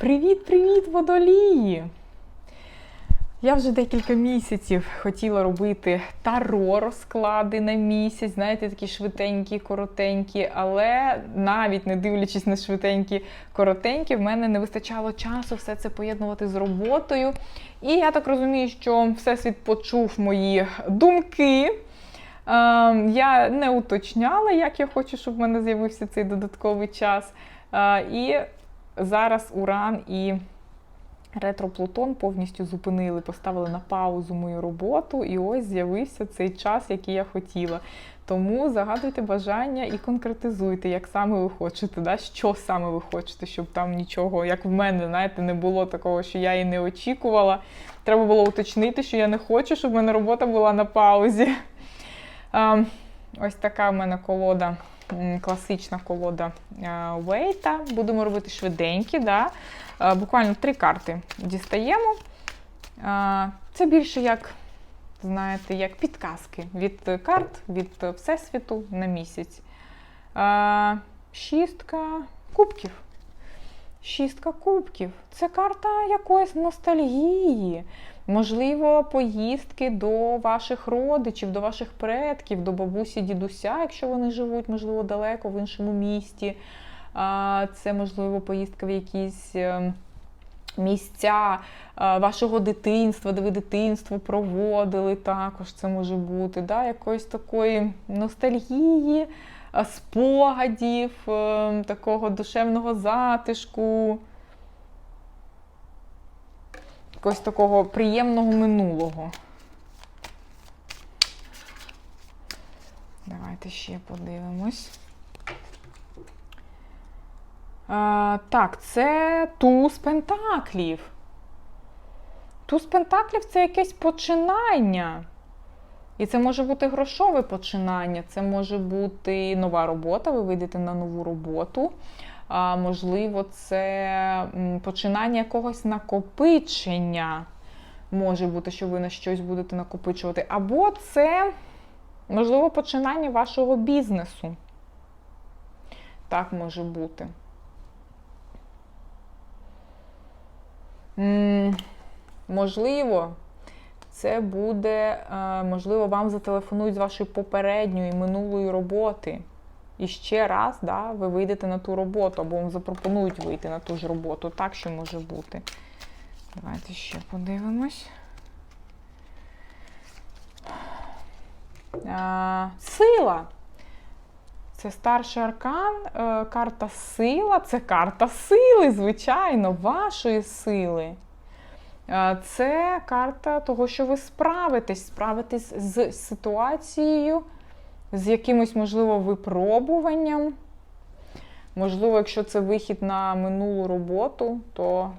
Привіт-привіт, водолії! Я вже декілька місяців хотіла робити таро розклади на місяць, знаєте, такі швиденькі, коротенькі, але навіть не дивлячись на швиденькі, коротенькі, в мене не вистачало часу все це поєднувати з роботою. І я так розумію, що Всесвіт почув мої думки. Ем, Я не уточняла, як я хочу, щоб в мене з'явився цей додатковий час. Е, І зараз Уран і ретро-Плутон повністю зупинили, поставили на паузу мою роботу, і ось з'явився цей час, який я хотіла. Тому загадуйте бажання і конкретизуйте, як саме ви хочете, да? що саме ви хочете, щоб там нічого, як в мене, знаєте, не було такого, що я і не очікувала. Треба було уточнити, що я не хочу, щоб в мене робота була на паузі. Ем, Ось така в мене колода, класична колода е, Вейта. Будемо робити швиденькі. Да? Е, Буквально три карти дістаємо. Е, Це більше як, знаєте, як підказки від карт, від Всесвіту на місяць. Е, Шістка кубків. Шістка кубків. Це карта якоїсь ностальгії. Можливо, поїздки до ваших родичів, до ваших предків, до бабусі, дідуся, якщо вони живуть, можливо, далеко в іншому місті. Це, можливо, поїздка в якісь е, місця е, вашого дитинства, де ви дитинство проводили. Також це може бути. Да? Якоїсь такої ностальгії, спогадів, е, такого душевного затишку якогось такого приємного минулого. Давайте ще подивимось. А, так, це туз пентаклів. Туз пентаклів це якесь починання. І це може бути грошове починання, це може бути нова робота, ви вийдете на нову роботу. А, можливо, це починання якогось накопичення. Може бути, що ви на щось будете накопичувати. Або це, можливо, починання вашого бізнесу. Так може бути. Можливо, це буде, е, можливо, вам зателефонують з вашої попередньої минулої роботи. І ще раз да, ви вийдете на ту роботу, або вам запропонують вийти на ту ж роботу. Так що може бути. Давайте ще подивимось. А, сила. Це старший аркан, е, карта сила. Це карта сили, звичайно, вашої сили. Е, Це карта того, що ви справитесь, справитесь з ситуацією, з якимось, можливо, випробуванням. Можливо, якщо це вихід на минулу роботу, то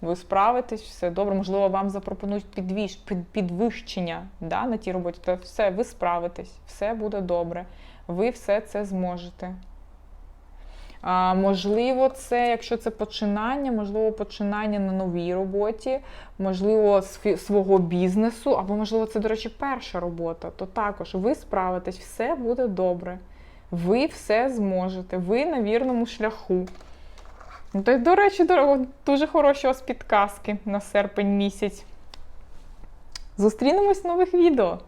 ви справитесь, все добре. Можливо, вам запропонують підвищ, під- підвищення да, на тій роботі. То все, ви справитесь, все буде добре. Ви все це зможете. Можливо, це, якщо це починання, можливо, починання на новій роботі, можливо, свого бізнесу, або, можливо, це, до речі, перша робота, то також ви справитесь, все буде добре. Ви все зможете, ви на вірному шляху. Ну, то, до речі, дуже хороші у вас підказки на серпень місяць. Зустрінемось в нових відео.